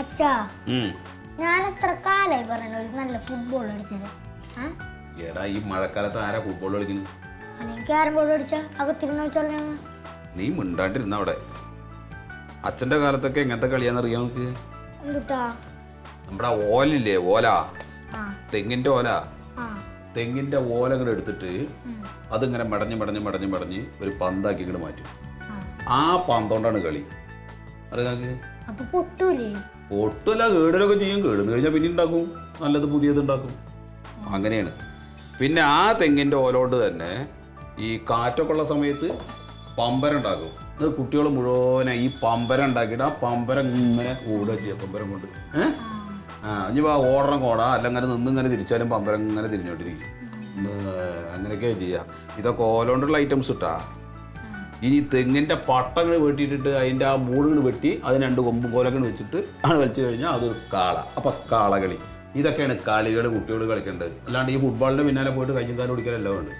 അച്ഛാ. ഞാൻ എത്ര കാലായി പറയണ ഒരു നല്ല ഫുട്ബോൾ അടിച്ചത് എടാ ഈ മഴക്കാലത്ത് ആരാ ഫുട്ബോൾ കളിക്കുന്നത് അല്ലെങ്കിൽ ക്യാരം ബോർഡ് അടിച്ച അകത്തിരുന്ന് കളിച്ചോളൂ ഞങ്ങൾ നീ മിണ്ടാണ്ടിരുന്ന അവിടെ. അച്ഛന്റെ കാലത്തൊക്കെ എങ്ങനത്തെ കളിയാന്നറിയാം നമുക്ക് എന്തുട്ടാ? നമ്മുടെ ഓലില്ലേ ഓല? ആ. തെങ്ങിന്റെ ഓല? ആ. തെങ്ങിന്റെ ഓല ഇങ്ങനെ എടുത്തിട്ട് അതിങ്ങനെ മടഞ്ഞ് മടഞ്ഞ് മടഞ്ഞ് മടഞ്ഞ് ഒരു പന്താക്കി ഇങ്ങോട്ട് മാറ്റും. ആ. പന്തോണ്ടാണ് കളി. അറിയാം പൊട്ടൂലേ? ഒട്ടുമല്ല കേടലൊക്കെ ചെയ്യും. കേടുന്ന് കഴിഞ്ഞാൽ പിന്നെ ഉണ്ടാക്കും. നല്ലത് പുതിയത് ഉണ്ടാക്കും. അങ്ങനെയാണ്. പിന്നെ ആ തെങ്ങിന്റെ ഓലോണ്ട് തന്നെ ഈ കാറ്റൊക്കെ ഉള്ള സമയത്ത് പമ്പരം ഉണ്ടാക്കും. ഇത് കുട്ടികൾ മുഴുവനെ ഈ പമ്പരം ഉണ്ടാക്കിയിട്ട് ആ പമ്പരം ഇങ്ങനെ ഓടുക ചെയ്യുക പമ്പരം കൊണ്ട്. ഏഹ് ആ ഇനി ആ ഓടണം കോടാ. അല്ല അങ്ങനെ നിന്ന് ഇങ്ങനെ തിരിച്ചാലും പമ്പരം ഇങ്ങനെ തിരിഞ്ഞോണ്ടിരിക്കും. അങ്ങനെയൊക്കെ ചെയ്യുക ഇതൊക്കെ ഓലോണ്ടുള്ള ഐറ്റംസ് ഇട്ടാ ഇനി തെങ്ങിന്റെ പട്ടങ്ങൾ വെട്ടിയിട്ടിട്ട് അതിന്റെ ആ മൂടുകൾ വെട്ടി അതിന് രണ്ട് കൊമ്പ് കോലങ്ങൾ വെച്ചിട്ട് ആണ് കളിച്ചു കഴിഞ്ഞാൽ അതൊരു കാള. അപ്പം കാളകളി. ഇതൊക്കെയാണ് കളികൾ കുട്ടികൾ കളിക്കേണ്ടത്. അല്ലാണ്ട് ഈ ഫുട്ബോളിന്റെ പിന്നാലെ പോയിട്ട് കയ്യും കാലം ഓടിക്കലെല്ലാം ഉണ്ട്.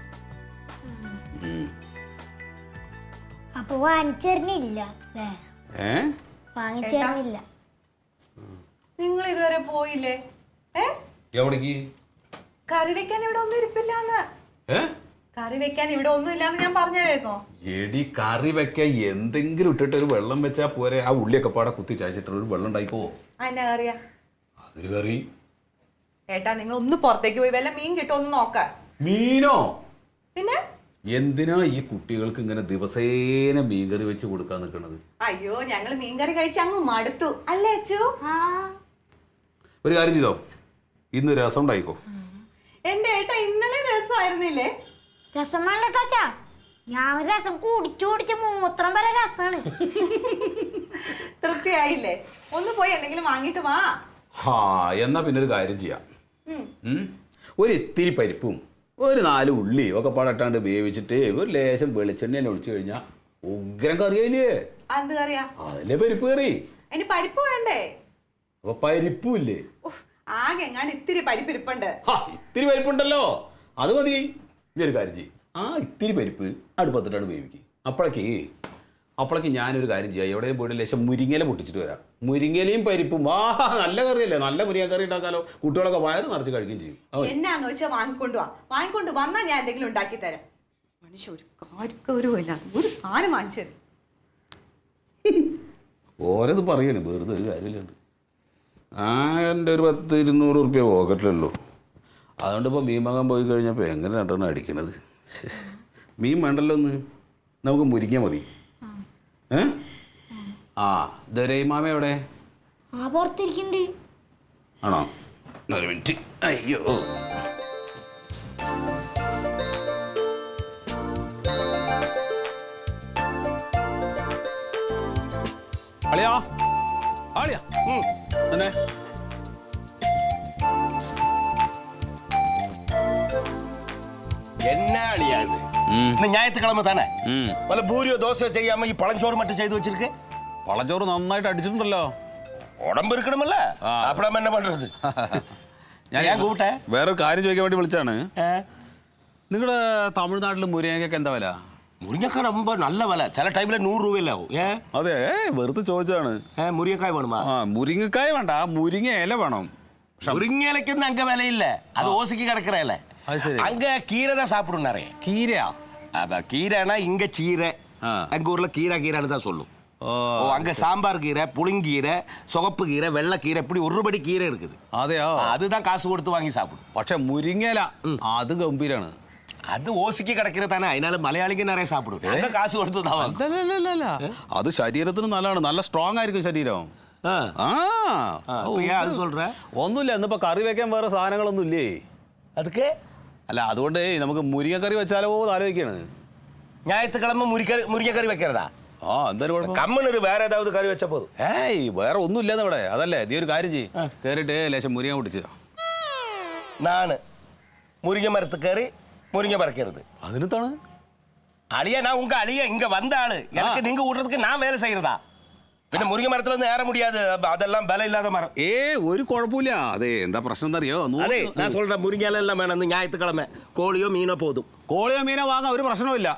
അപ്പോൾ അപ്പൊ വാങ്ങിച്ചേരണില്ല ഏ? വാങ്ങിച്ചേരണില്ല. നിങ്ങൾ ഇതുവരെ പോയില്ലേ? ഏ? എവിടേക്ക്? കറി വെക്കാൻ ഇവിടെ ഒന്നും ഇരിപ്പില്ലാന്ന്. ഏ? കറി വെക്കാൻ ഇവിടെ ഒന്നും ഇല്ലാന്ന് ഞാൻ പറഞ്ഞായിരുന്നോ? എടി കറി വെക്കാൻ എന്തെങ്കിലും ഇട്ടിട്ട് ഒരു വെള്ളം വെച്ചാ പോരെ. ആ ഉള്ളിയൊക്കെ പാടെ കുത്തി ചായച്ചിട്ട് ഒരു വെള്ളം ഉണ്ടായിപ്പോ അതിന്റെ കറിയാ? അതൊരു കറി. ഏട്ടാ നിങ്ങൾ ഒന്ന് പുറത്തേക്ക് പോയി വല്ല മീൻ കിട്ടുമോ ഒന്ന് നോക്ക. മീനോ? പിന്നെ? എന്തിനാ ഈ കുട്ടികൾക്ക് ഇങ്ങനെ ദിവസേന മീൻകറി വെച്ച് കൊടുക്കാൻ നിൽക്കണത് അയ്യോ ഞങ്ങൾ മീൻകറി കഴിച്ച് അങ്ങ് മടുത്തു. അല്ലേ അച്ചു? ആ. ഒരു കാര്യം ചെയ്തോ? ഇന്ന് രസം ഉണ്ടായിക്കോ? എന്റെ ഏട്ടാ ഇന്നലെ രസമായിരുന്നില്ലേ? രസം വേണ്ടട്ടാച്ചാ ഞാൻ രസം കുടിച്ചു കുടിച്ച് മൂത്രം വരെ രസാണ്. തൃപ്തിയായില്ലേ? ഒന്ന് പോയി എന്തെങ്കിലും വാങ്ങിട്ട് വാ. ഹാ എന്നാ പിന്നെ ഒരു കാര്യം ചെയ്യാം. ഉം. ഒരു ഇത്തിരി പരിപ്പും ഒരു നാല് ഉള്ളി ഒക്കെ പാടട്ടാണ്ട് വേവിച്ചിട്ട് ഒരു ലേശം വെളിച്ചെണ്ണ ഒഴിച്ചു കഴിഞ്ഞാ ഉഗ്രം കറിയായില്ലേ? ആ, എന്ത് കറിയാ? അതിലെ പരിപ്പ് കറി. അതിന് പരിപ്പ് വേണ്ടേ? അപ്പൊ പരിപ്പും ഇല്ലേ? ഉഫ്, ആകെ എങ്ങാണ്ട് ഇത്തിരി പരിപ്പിരിപ്പുണ്ട്. ഹാ ഇത്തിരി പരിപ്പുണ്ടല്ലോ. അത് മതി. ഇനി ഒരു കാര്യം ചെയ്യും. ആ ഇത്തിരി പരിപ്പ് അടുപ്പത്തിട്ടാണ് വേവിക്കുക അപ്പോഴേക്ക് അപ്പോഴേക്ക് ഞാനൊരു കാര്യം ചെയ്യാം. എവിടെയും പോയിട്ട് ലേശം മുരിങ്ങയില പൊട്ടിച്ചിട്ട് വരാം. മുരിങ്ങയിലയും പരിപ്പും. ആ നല്ല കറിയല്ലേ? നല്ല മുരിങ്ങ കറി ഉണ്ടാക്കാലോ. കുട്ടികളൊക്കെ വയറ് നിറച്ച് കഴിക്കുകയും ചെയ്യും. എന്നാന്ന് വെച്ചാൽ വാങ്ങിക്കൊണ്ട് വാ. വാങ്ങിക്കൊണ്ട് വന്നാൽ ഞാൻ എന്തെങ്കിലും ഉണ്ടാക്കി തരാം. മനുഷ്യ ഒരു കാര്യഗൗരവമില്ല ഒരു സാധനം വാങ്ങിച്ചത് ഓരത് പറയണേ വെറുതെ ഒരു കാര്യമില്ലുണ്ട് ആ എന്റെ ഒരു പത്ത് ഇരുന്നൂറ് റുപ്യ പോക്കറ്റിലല്ലോ അതുകൊണ്ട് ഇപ്പോൾ മീൻ വാങ്ങാൻ പോയി കഴിഞ്ഞപ്പോൾ എങ്ങനെ രണ്ടെണ്ണം അടിക്കണത്. മീൻ വേണ്ടല്ലോ ഒന്ന് നമുക്ക് മുരിങ്ങ മതി. ഏ? ആ ദരൈമാമ എവിടെ? ആണോ? ഒരു മിനിറ്റ്. അയ്യോ. അളിയാ. അളിയാ. എന്നെ. എന്നാണിയത് ഞായത്ത് കിളമ്പ് തന്നെ. വല്ല ഭൂരിയോ ദോശ ചെയ്യാമോ ഈ പഴഞ്ചോറ് മറ്റു ചെയ്തു വെച്ചിരിക്ക്? പഴഞ്ചോറ് നന്നായിട്ട് അടിച്ചിട്ടുണ്ടല്ലോ. ഉടമ്പെടുക്കണമല്ല അപ്പഴാ എന്നെ പണ്ടത്. ഞാൻ ഞാൻ കൂട്ടെ? വേറൊരു കാര്യം ചോദിക്കാൻ വേണ്ടി വിളിച്ചാണ്. നിങ്ങളുടെ തമിഴ്നാട്ടിൽ മുരിങ്ങയ്ക്കൊക്കെ എന്താ വില? മുരിങ്ങക്കായ ரொம்ப நல்ல വില. ചില ടൈമിൽ നൂറ് രൂപയിലാവും ഏ? അതെ വെറുതെ ചോദിച്ചാണ് ഏ മുരിങ്ങക്കായ വേണമാ. ആ മുരിങ്ങക്കായ വേണ്ട. മുരിങ്ങ ഇല വേണം. മുരിങ്ങ ഇലയ്ക്കൊന്നും അങ്ക വിലയില്ല. അത് ഓസിക്ക് കിടക്കറയല്ലേ? அது சரி. அங்க கீரை தான் சாப்பிடும் நிறைய കീരയാ அதான் கீரைனா இங்க சீரை ஆ. எங்க ஊர்ல கீரை கீரைன்னு தான் சொல்லும் ஓ ஓ அங்க சாம்பார் கீரை புளிங்கீரை சொகப்பு கீரை வெள்ளைக்கீரை இப்படி ஒருபடி கீரை இருக்குது അതെയോ அதுதான் காசு கொடுத்து வாங்கி சாப்பிடும் പക്ഷെ മുരിങ്ങയില അത് ഗംഭീരാണ് அது ஓசிக்கு கிடைக்கிறது தானே அதனால மலையாளிக்கு நிறைய சாப்பிடும் அங்க காசு கொடுத்து தான் வாங்கும். അല്ലല്ലല്ല അത് ശരീരത്തിന് നല്ലതാണ് നല്ല സ്ട്രോങ് ആയിരിക്കും ശരീരം ஆ. ആ ஆ, இப்ப ஏன் அது சொல்ற ഒന്നുമില്ല ഇന്നിപ്പോ കറി വെക്കാൻ വേറെ സാധനങ്ങളൊന്നും ഇല്ലേ அதுக்கு അല്ല അതുകൊണ്ട് നമുക്ക് മുരിങ്ങക്കറി വെച്ചാലോ എന്ന് ആലോചിക്കാണ് ஞாயிற்றுக்கிழமை முறிக்கறி முருங்கைக்கறி வைக்கிறதா ആ എന്തായാലും കുഴപ്പം கம்மனு வேற ஏதாவது கறி வச்ச போதும் ഏയ് വേറെ ഒന്നും ഇല്ലെന്ന് ഇവിടെ അതല്ലേ നീ ഒരു കാര്യം ചെയ്യ് ചേരിട്ട് ലേശം മുരിങ്ങ പൊട്ടിച്ച് நான் முருங்கை மரத்துக்கறி முருங்கை பறக்கிறது അതിനെത്താണ് அழியா நான் உங்க அழியா இங்க வந்த ஆளு எனக்கு நீங்க விடுறதுக்கு நான் வேலை செய்யறதா പിന്നെ മുരുങ്ങ മരത്തിലൊന്നും ഏറെ മുടിയാത് അതെല്ലാം ബല ഇല്ലാതെ മരം. ഏ ഒരു കുഴപ്പമില്ല. അതെ എന്താ പ്രശ്നം എന്നറിയോ അതെ ഞാൻ சொல்ற മുരിങ്ങയിലെല്ലാം വേണമെന്ന് ഞായത്തുക്കളമേ കോളിയോ മീനോ പോതും. കോളിയോ മീനോ വാങ്ങാൻ ഒരു പ്രശ്നമില്ല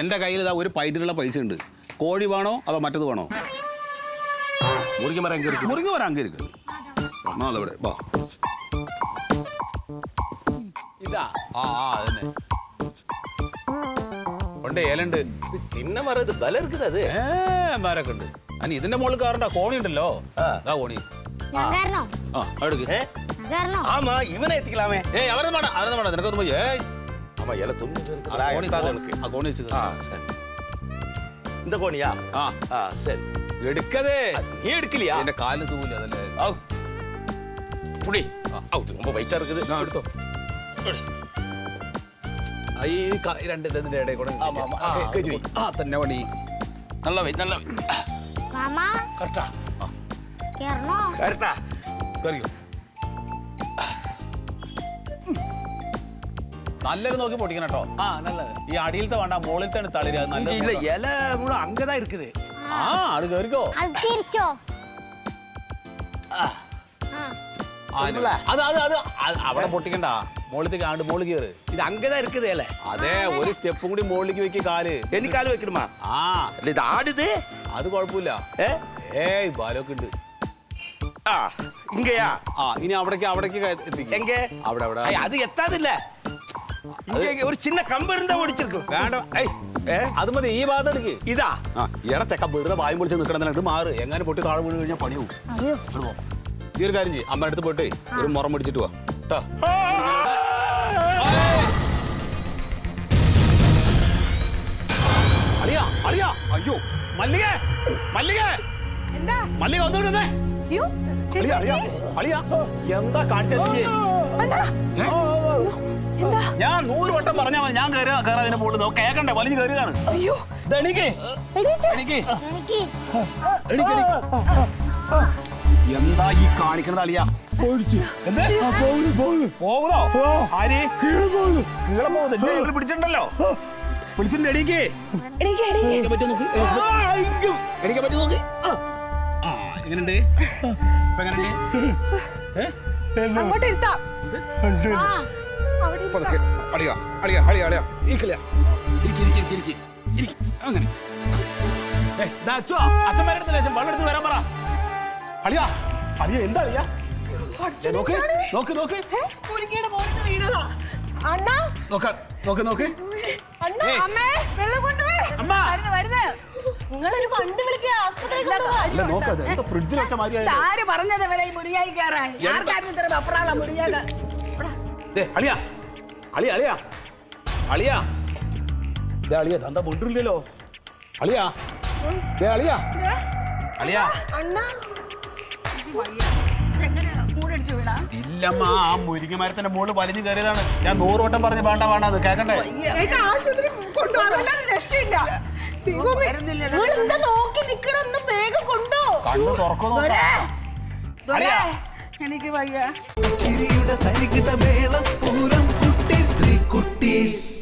എന്റെ കയ്യിൽ ഇതാ ഒരു പൈറ്റിനുള്ള പൈസ ഉണ്ട് കോഴി വേണോ അതോ മറ്റത് വേണോ? മുരിങ്ങ മരം എങ്കിൽ இருக்கு മരം വരാൻ അതവിടെ? വാ. ഇതാ. ആ ആ അതന്നെ. ഉണ്ട് ഏലുണ്ട്. ഇത് சின்ன மரம் இது பல ഏ മരക്കുണ്ട് അനി ഇതിന്റെ മുകളിൽ കയറണ്ട കോണി ഉണ്ടല്ലോ ആ കോണി ഞാൻ കയറണോ ആ എടുക്ക് ഞാൻ കയറണോ ஆமா இவனை ஏத்திக்கலாமே ஏய் அவரது வேண்டாம் அவரது வேண்டாம் எனக்கு வந்து ஏய் ஆமா இல தொங்கிச்சு இருக்குடா கோணி தாங்களுக்கு ആ കോണി വെച്ച് ആ ശരി இந்த கோணியா ആ ஆ சரி എടുക്കതേ நீ எடுக்கலையா എന്റെ കാലിന് സുഖമില്ല അതല്ലേ ഔ புடி ഔ ഇത് ரொம்ப വെയിറ്റാ இருக்குது ഞാൻ എടുത്തോ എടി. ആ, ഈ ഈ ക- ഈ രണ്ട് ഇതിന്റെ ഇടയിൽ കൂടെ ഇങ്ങനെ. ആ, ആ, ആ, ആ, ആ തന്നെ പണി നല്ല വെയിറ്റ് നല്ല weight. മാമാ കറക്റ്റാ കേറണോ കറക്റ്റാ കറിയോ നല്ലത് നോക്കി പൊട്ടിക്കണം കേട്ടോ. ஆ நல்லது ഈ അടിയിലത്തെ വേണ്ട മുകളിലത്തെ തളിര് അത് இங்க இல்ல നല്ലത് இலை இருக்குது ആ. അത് കേറിക്കോ. അത് തിരിച്ചോ. ആ. അത് അത് അത്. അത് അവിടെ പൊട്ടിക്കണ്ട. മുകളിലേക്ക് കാണ്ട് മുകളിൽ കയറ് ഇത് அங்கதான் இருக்குது இலை അതെ ഒരു സ്റ്റെപ്പും കൂടി മുകളിലേക്ക് വെക്കി കാൽ. എനിക്കാൽ വെക്കണമാ. ആ. അല്ല ഇത് ആടുത് അത് കുഴപ്പമില്ല ഏ ഏയ് ബാലൊക്കെ ഉണ്ട് ആ ഇങ്ങയാ ആ ഇനി അവിടേക്ക് അവിടേക്ക് കയ- എത്തിക്ക്. എങ്കെ അവിടെ അവിടെ ஐய், அது எத்தாதில்ல இங்க ஒரு சின்ன கம்பு இருந்தா ஓடிச்சிருக்கும் വേണ്ട ഏയ് ഏ? അത് മതി ഈ ഭാഗത്ത് എടുക്ക് இதா ആ ഇയാളെ ചെക്ക വെറുതെ വായും പൊളിച്ച് നിൽക്കണം ഇത് മാറ് എങ്ങനെ പൊട്ടി താഴെ വീണ് കഴിഞ്ഞാൽ പണിയാവും അയ്യോ ഇങ്ങട് പോ. ഈ ഒരു കാര്യം ചെയ്യും അമ്മ അടുത്ത് പോയിട്ട് ഒരു മുറം പിടിച്ചിട്ട് പോവാ കേട്ടോ അളിയാ അളിയാ അയ്യോ മല്ലിക മല്ലിക. എന്താ? മല്ലിക ഒന്നുകൂടി അയ്യോ അളിയാ അളിയാ അളിയാ എന്താ കാണിച്ചത് ഞാൻ നൂറ് വട്ടം പറഞ്ഞാ മതി. ഞാൻ കയറി കയറാതിനെ പോകുന്നത് കേക്കണ്ടേ? വലിഞ്ഞു കയറിയതാണ് അയ്യോ. എന്താ ഈ കാണിക്കണത് അളിയ? എന്ത്? പോകുന്നോ ആര്? കീഴെ പോകുന്നു നിങ്ങൾ പിടിച്ചിട്ടുണ്ടല്ലോ. പിടിച്ചിട്ടുണ്ട് എടീക്ക് എണീക്ക്, എണീക്ക്. എണീക്കാൻ പറ്റുമോ നോക്ക്? എണീക്കാൻ പറ്റുമോ നോക്ക്? ആ എങ്ങനെയുണ്ട്? ഇപ്പൊ എങ്ങനെയുണ്ട്. പതുക്കെ. അളിയാ അളിയാ അളിയാ അളിയാ. കളിയാ ഇരിക്ക് ഇരിക്ക് ഇരിക്ക് ഇരിക്ക്. ഇരിക്ക്. അങ്ങനെ. അച്ഛന്മാരുടെ അടുത്ത് ലേശം വെള്ളം എടുത്ത് വരാൻ പറ. അളിയാ അളിയാ എന്താ അളിയാ? നോക്ക് നോക്ക് നോക്ക്. നോക്ക നോക്ക് നോക്ക്. നിങ്ങളൊരു ഫണ്ട് വിളിക്കുക ആസ്പത്രിയിൽ നോക്കത് എന്താ ഫ്രിഡ്ജിൽ വെച്ച മാതിരി ആര് പറഞ്ഞത് ഈ മുറിയായി കയറാൻ ആർക്കായിരുന്നു ഇത്ര വെപ്രാള ദേ, അളിയാ. അളിയാ അളിയാ. അളിയാ. ദേ അളിയാ തന്ത പൊണ്ടില്ലല്ലോ അളിയാ. ദേ അളിയാ. അളിയാ. അണ്ണാ. ഇല്ലമ്മ ആ മുരിങ്ങ മരത്തിന്റെ മുകളിൽ വലിഞ്ഞു കയറിയതാണ്. ഞാൻ നൂറ് വട്ടം പറഞ്ഞ് വേണ്ട വേണ്ട അത് കേക്കണ്ടേ? ഏട്ടാ ആശുപത്രി കൊണ്ടുപോകാൻ രക്ഷയില്ല. ദൈവമേ, എന്താ നോക്കി നിക്കണൊന്നും വേഗം കൊണ്ടോ. കണ്ണു തുറക്കുന്നു അളിയാ. എനിക്ക് വയ്യ. ചിരിയുടെ തരികിട മേളം പൂരം കുട്ടീസ് ത്രീ കുട്ടീസ്.